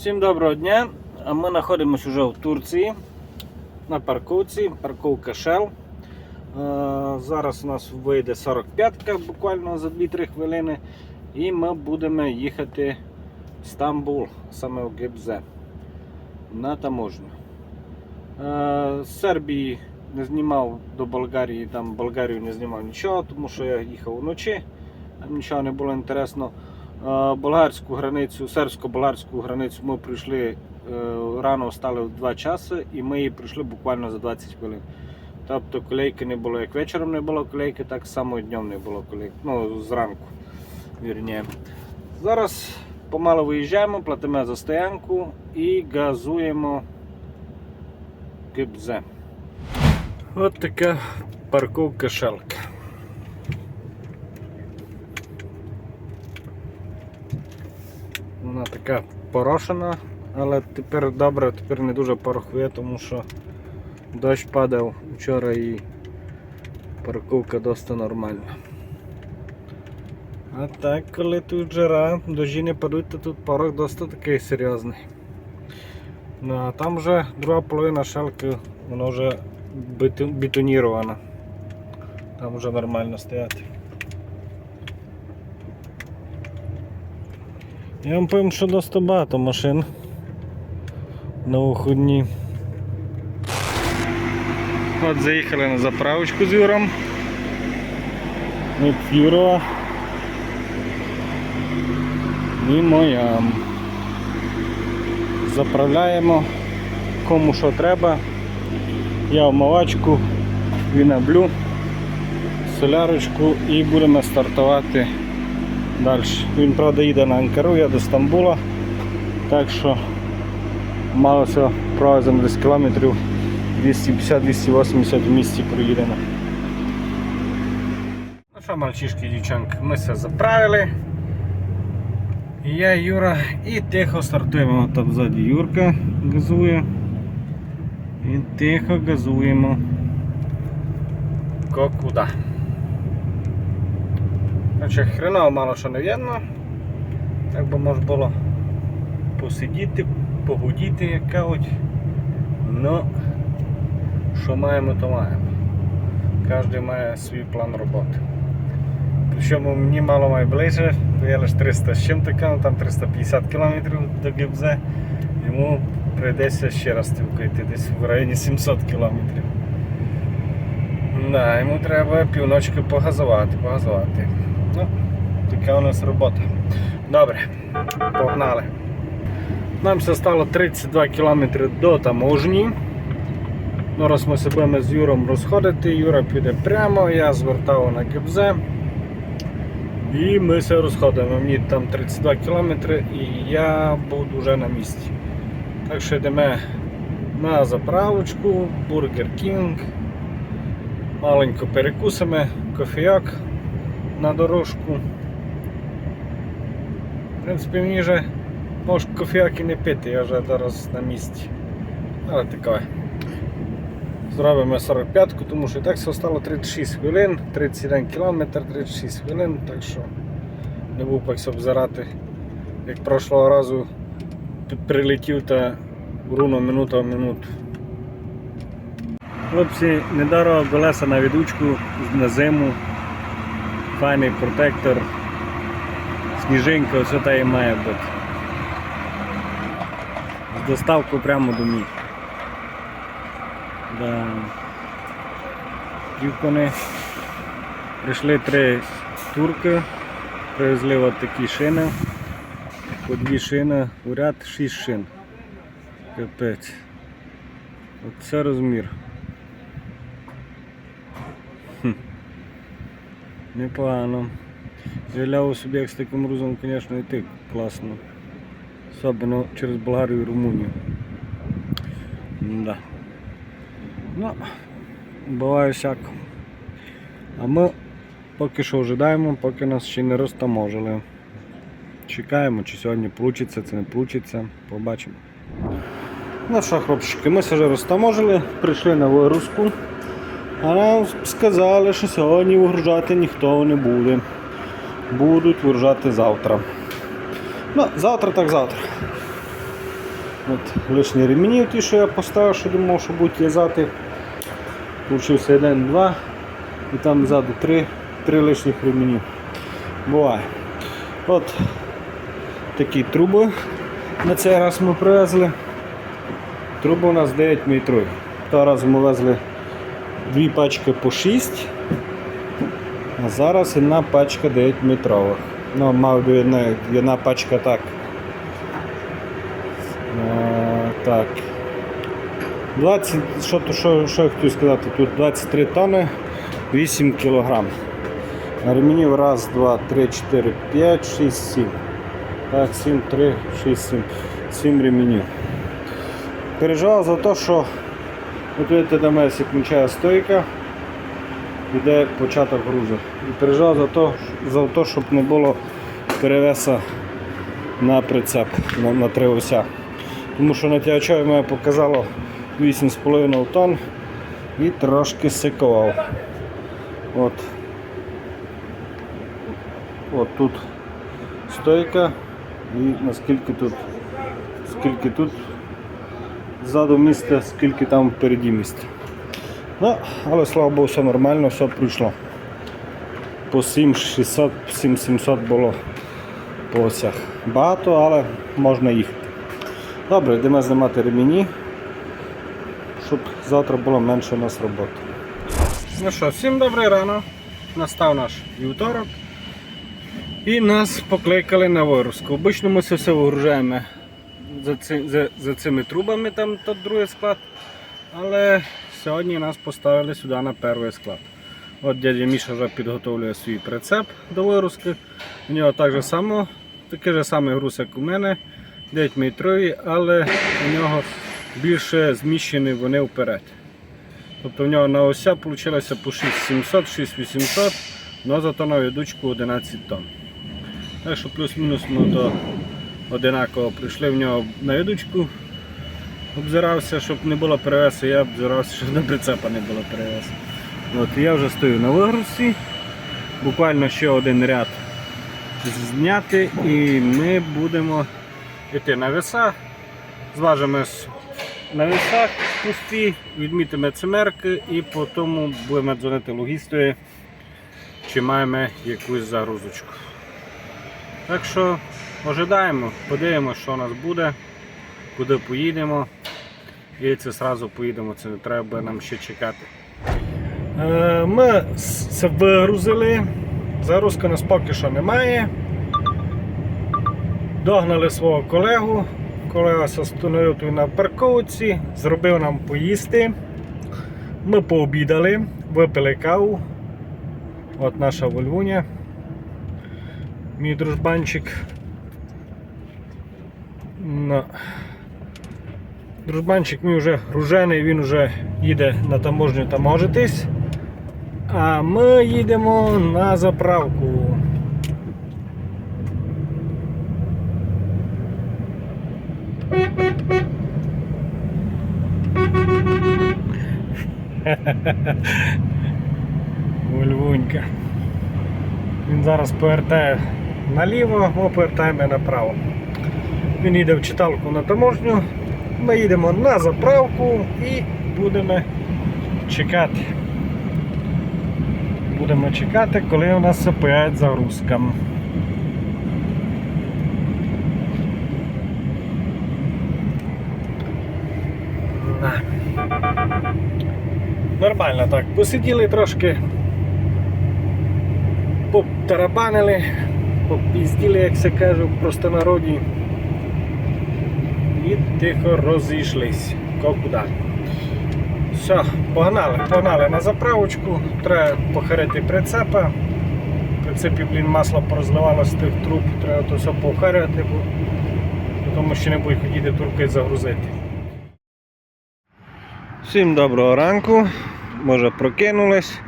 Всім доброго дня. Ми знаходимося вже в Турції на парковці, парковка Shell. Е, Зараз у нас вийде 45-ка буквально за 2-3 хвилини. І ми будемо їхати в Стамбул, саме в ГБЗ, на таможню. Е, З Сербії не знімав до Болгарії, там Болгарію не знімав нічого, тому що я їхав вночі, там нічого не було інтересно. Болгарську границю, сербсько-болгарську границю ми прийшли е, рано встали в 2 часи і ми її пройшли буквально за 20 хвилин. Тобто колейки не було, як вечором не було колейки, так само і днем не було колейки. Ну, зранку. Вірніше. Зараз помало виїжджаємо, платимо за стоянку і газуємо ГБЗ. От така парковка шелка. Вона така порошена, але тепер добре, тепер не дуже порохує, тому що дощ падав вчора і парковка досить нормальна. А так, коли тут жара, дощі не падуть, то тут порох досить такий серйозний. Ну а там вже друга половина шелки, вона вже бетонірована. Там вже нормально стояти. Я вам повім, що досить багато машин на виходні. От заїхали на заправочку з Юром. От Юрова. І моя. Заправляємо кому що треба. Я вмивачку, вінаблю, солярочку і будемо стартувати далі. Він, правда, їде на Анкару, я до Стамбула. Так що мало все провеземо десь кілометрів 250-280 в місті проїдемо. Ну що, мальчишки і дівчанки, ми все заправили. Я, Юра, і тихо стартуємо. Там ззаді Юрка газує. І тихо газуємо. Кокуда. Значить, хреново мало що не видно. Так би можна було посидіти, погудіти, як кажуть. Ну, що маємо, то маємо. Кожен має свій план роботи. Причому мені мало має ближче, я лише 300 з чим таке, там 350 км до ГБЗ. Йому прийдеться ще раз тюкати, десь в районі 700 км. Да, йому треба півночки погазувати, погазувати. Ну, така у нас робота. Добре, погнали. Нам все стало 32 км до таможні. Ну, раз ми себе будемо з Юром розходити, Юра піде прямо, я звертав на ГБЗ. І ми все розходимо. Мені там 32 км і я буду вже на місці. Так що йдемо на заправочку, Бургер Кінг. Маленько перекусимо, кофійок на дорожку. В принципі, мені вже може кофійок і не пити, я вже зараз на місці. Але таке. Зробимо 45-ку, тому що і так все стало 36 хвилин, 31 км, 36 хвилин, так що не був пак обзирати. Як прошлого разу прилетів та руно минута в минуту. Хлопці, недарова колеса на відучку на зиму. Файний протектор, сніжинка, все та і має бути. З доставкою прямо до мій. Да. Дівкони прийшли три турки, привезли от такі шини. По дві шини, у ряд шість шин. Капець. Оце розмір. Хм. Непогано. Заявляв собі, як з таким грузом, звісно, йти класно. Особливо через Болгарію і Румунію. Да. Ну, буває всяко. А ми поки що ожидаємо, поки нас ще не розтаможили. Чекаємо, чи сьогодні вийде, це не вийде, побачимо. Ну що, хлопчики, ми вже розтаможили, прийшли на вигрузку. А нам сказали, що сьогодні вигружати ніхто не буде. Будуть вигружати завтра. Ну, завтра так завтра. От лишні ремені, ті, що я поставив, що думав, що будуть в'язати. Получився один, два і там ззаду три, три лишніх ремені. Буває. От такі труби на цей раз ми привезли. Труби у нас 9 метрів. Того разу ми везли дві пачки по 6, а зараз одна пачка 9 метрових. Ну, би одна, одна пачка так. Е, так. 20, що, що, що я хотів сказати, тут 23 тонни, 8 кілограм. Ременів раз, два, три, чотири, п'ять, шість, сім. Так, 7, 3, 6, 7. 7 ременів. Переживав за те, що от видите, до мене кінчає стойка, йде початок грузу. І переживав за те, за те, щоб не було перевеса на прицеп на, на три ося. Тому що на тягачові мене показало 8,5 тонн і трошки сикував. От. От тут стойка і наскільки тут скільки тут ззаду місця, скільки там впереді місця. Ну, але слава Богу, все нормально, все пройшло. По 7600, 7700 було по осях. Багато, але можна їхати. Добре, йдемо знімати ремені, щоб завтра було менше у нас роботи. Ну що, всім добрий ранок. Настав наш вівторок. І нас покликали на вигрузку. Обично ми це все вигружаємо за, ци, за, за цими трубами, там тот другий склад. Але сьогодні нас поставили сюди на перший склад. От дядя Міша вже підготовлює свій прицеп до вигрузки. У нього так само, такий же самий груз, як у мене, 9 метрові, але у нього більше зміщені вони вперед. Тобто в нього на ося вийшло по 6700, 6800, але зато на ведучку 11 тонн. Так що плюс-мінус ми до одинаково прийшли в нього на ведучку. Обзирався, щоб не було перевесу, я обзирався, щоб на прицепа не було перевесу. От, я вже стою на вигрузці. Буквально ще один ряд зняти і ми будемо йти на веса. Зважимо с- на весах пусті, відмітимо цимерки і потім будемо дзвонити логістові, чи маємо якусь загрузочку. Так що ожидаємо, подивимося, що у нас буде, куди поїдемо. І це одразу поїдемо, це не треба нам ще чекати. Е, Ми це вигрузили. Загрузки нас поки що немає. Догнали свого колегу. Колега встановив тут на парковці, зробив нам поїсти. Ми пообідали, випили каву. От наша Вольвуня. Мій дружбанчик. Ну. Дружбанчик мій вже гружений, він вже їде на таможню таможитись. А ми їдемо на заправку. Вольвунька. Він зараз повертає наліво, ми повертаємо направо. Він їде в читалку на таможню. Ми їдемо на заправку і будемо чекати. Будемо чекати, коли у нас опять загрузка. На. Нормально так. Посиділи трошки, потарабанили, попізділи, як се каже в простонароді. Тихо розійшлись. Куди. Все, погнали, погнали на заправочку, треба похарити прицепа. В прицепі, блін, масло порозливалося з тих труб, треба то все похарити, тому що не будуть хотіти турки загрузити. Всім доброго ранку. Може прокинулись.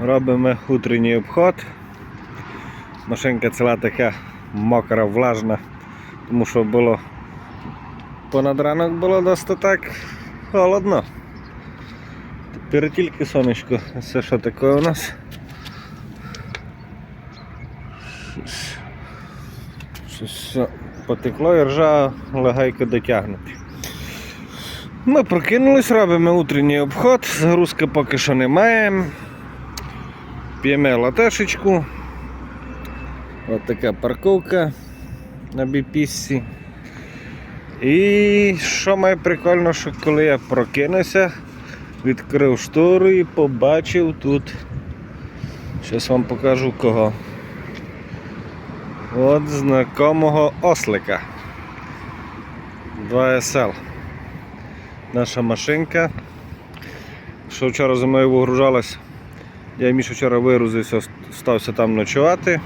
Робимо утренній обход. Машинка ціла така мокра, влажна, тому що було понад ранок було досить так холодно. Тепер тільки сонечко. Це що таке у нас? Щось, потекло і ржа легайко дотягнути. Ми прокинулись, робимо утренній обход, загрузки поки що немає. П'ємо латешечку. Ось така парковка на біпісці. І що має прикольно, що коли я прокинувся, відкрив штору і побачив тут. Зараз вам покажу кого. От знакомого ослика. 2SL. Наша машинка. Що вчора за мною вигружалась. Я Міша вчора вигрузився, стався там ночувати.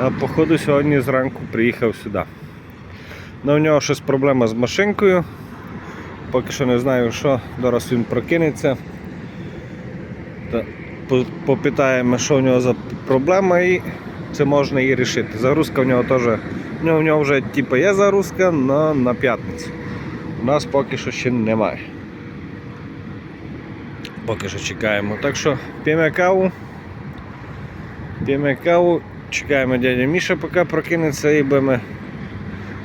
А походу сьогодні зранку приїхав сюди. Ну, у нього щось проблема з машинкою. Поки що не знаю що, зараз він прокинеться. Та попитаємо, що у нього за проблема і це можна і рішити. Загрузка в нього теж. У нього, в нього вже типу, є загрузка, але на п'ятницю. У нас поки що ще немає. Поки що чекаємо. Так що п'ємо каву. П'ємо каву, чекаємо дядя Міша, поки прокинеться і будемо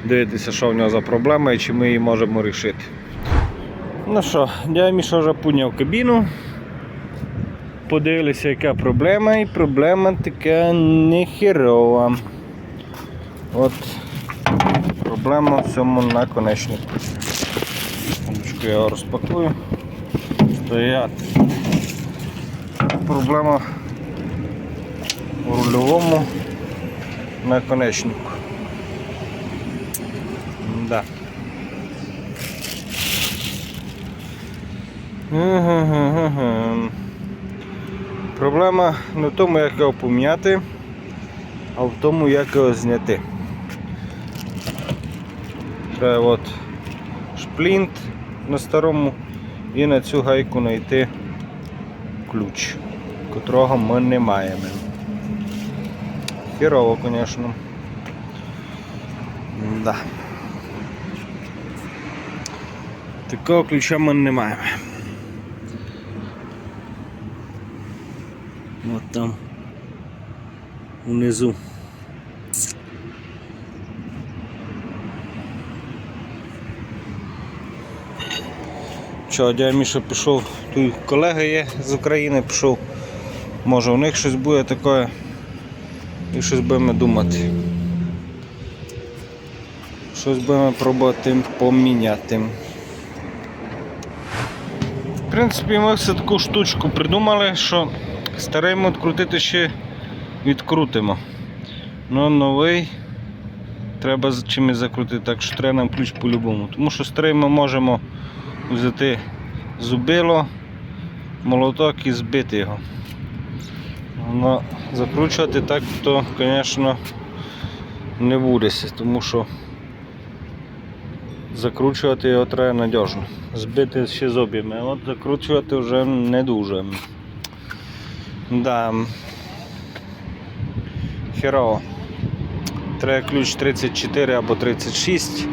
дивитися, що в нього за проблема і чи ми її можемо рішити. Ну що, дядя Міша вже підняв кабіну. Подивилися, яка проблема, і проблема така нехерова. От проблема в цьому наконечнику. Секундочку, я його розпакую. Стоять. Проблема у рульовому наконечнику. Да. Ага-га-га-га. Проблема не в тому, як його пом'яти, а в тому, як його зняти. Треба от шплінт на старому і на цю гайку знайти ключ, котрого ми не маємо. Хірово, звісно. Да. Такого ключа ми не маємо. От там унизу. Що, дядя Міша пішов, тут колега є з України, пішов. Може у них щось буде таке. І щось будемо думати. Щось будемо пробувати поміняти. В принципі, ми все таку штучку придумали, що старий мод крутити ще відкрутимо. Ну новий треба чимось закрутити, так що треба нам ключ по-любому. Тому що старий ми можемо взяти зубило, молоток і збити його. Но закручувати так, то, звісно, не будеться, тому що закручувати його треба надіжно. Збити ще зуб'ями, а от закручувати вже не дуже. Да. Херово. Треба ключ 34 або 36.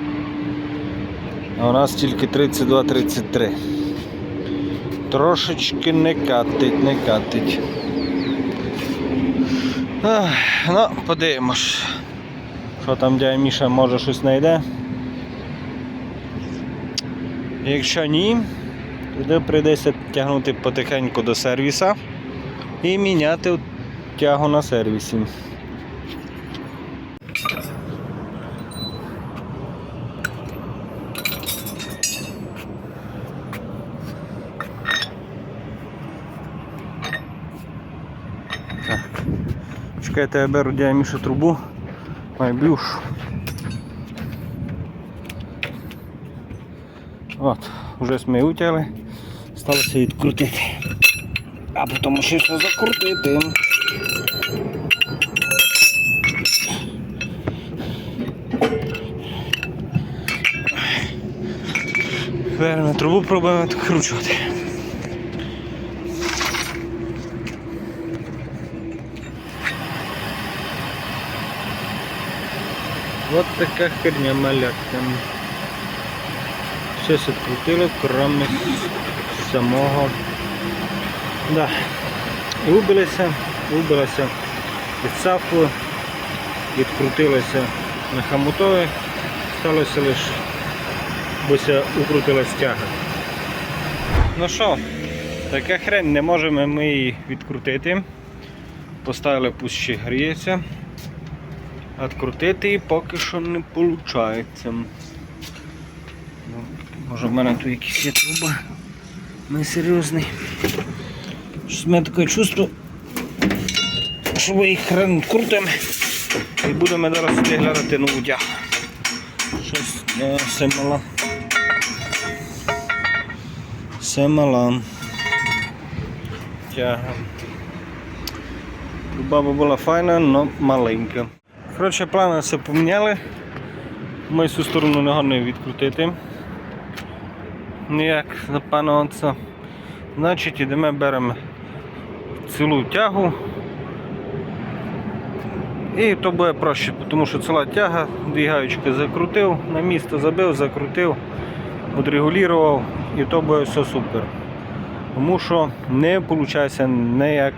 А у нас тільки 32-33. Трошечки не катить, не катить. Ах, ну, подивимось. Що там дядя Міша може щось знайде. Якщо ні, тоді прийдеться тягнути потихеньку до сервіса і міняти тягу на сервісі. Чекайте, я беру дядя трубу. Майблюш. От, вже ми утягли. Сталося відкрутити. А потім ще все закрутити. Беремо трубу, пробуємо відкручувати. Вот така херня малятка. Все відкрутили, кроме самого. Да. І убилися, убилася від сафу, відкрутилася на хамутові. Осталося лише бося укрутилась тяга. Ну що, така хрень, не можемо ми її відкрутити. Поставили пусть гріється. Відкрутити її поки що не виходить. Може в мене тут якісь є труба. Ми серйозний. Щось мене таке чувство, що ми їх хрен крутимо і будемо зараз сюди глядати нову тягу. Щось не. Все мала. Тяга. Баба була файна, але маленька. Коротше, плани все поміняли. Ми цю сторону не годно відкрутити. Ніяк запановаться. Значить, ідемо беремо цілу тягу. І то буде проще, тому що ціла тяга, дві гаючки закрутив, на місце забив, закрутив, відрегулював і то буде все супер. Тому що не виходить ніяк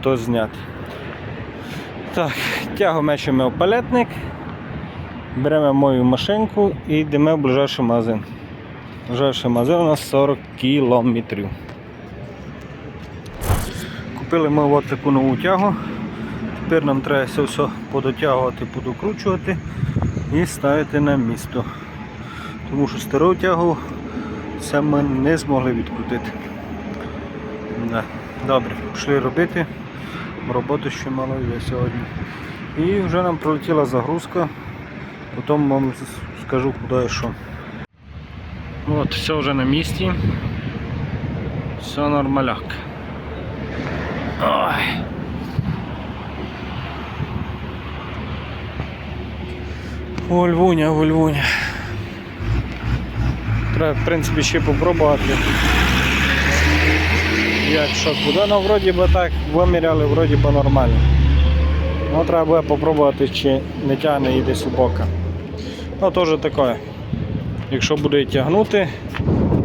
то зняти. Так, тягу мечемо в палетник, беремо мою машинку і йдемо в ближайший магазин. Ближайший магазин у нас 40 кілометрів. Купили ми от таку нову тягу. Тепер нам треба це все подотягувати, подокручувати і ставити на місто. Тому що стару тягу це ми не змогли відкрутити. Да. Добре, пішли робити. Роботи ще мало є сьогодні. І вже нам прилетіла загрузка. Потім вам скажу куди і що. От, все вже на місці. Все нормаляк. Ой. Вольвуня, вольвуня. Треба, в принципі, ще попробувати. Як що, куди ну, вроді би так виміряли, вроді би нормально. Ну, треба буде попробувати, чи не тягне і десь у бока. Ну, теж таке. Якщо буде тягнути,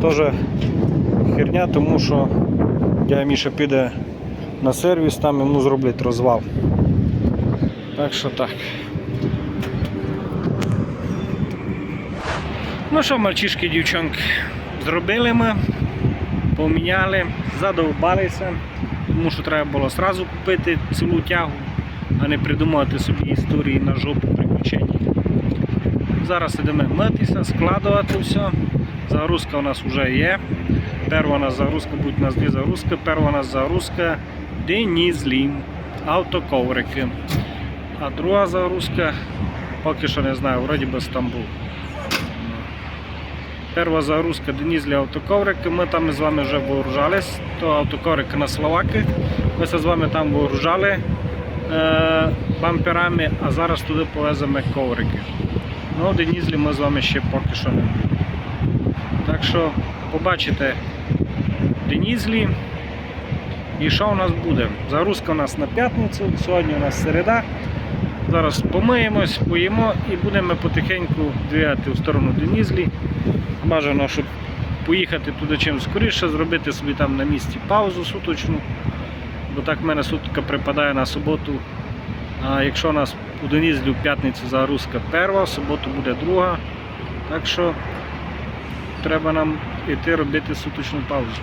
то теж херня, тому що дядя Міша піде на сервіс, там йому зроблять розвал. Так що так. Ну що, мальчишки, дівчонки, зробили ми, поміняли, задовбалися, тому що треба було одразу купити цілу тягу, а не придумувати собі історії на жопу приключень. Зараз йдемо митися, складувати все. Загрузка у нас вже є. Перша у нас загрузка, будуть у нас дві загрузки. Перша у нас загрузка Денізлі, автоковрики. А друга загрузка, поки що не знаю, вроді би Стамбул. Перша загрузка Денізлі автоковрики. Ми там з вами вже вооружались. То автоковрики на Словаки. Ми з вами там вооружали е, бамперами, а зараз туди повеземо коврики. Ну, Денізлі ми з вами ще поки що не. Так що побачите Денізлі. І що у нас буде? Загрузка у нас на п'ятницю, сьогодні у нас середа. Зараз помиємось, поїмо і будемо потихеньку двигати в сторону Денізлі. Бажано, щоб поїхати туди чим скоріше, зробити собі там на місці паузу суточну. Бо так в мене сутка припадає на суботу. А якщо у нас у Денізлі в п'ятницю загрузка перша, в суботу буде друга. Так що треба нам йти робити суточну паузу.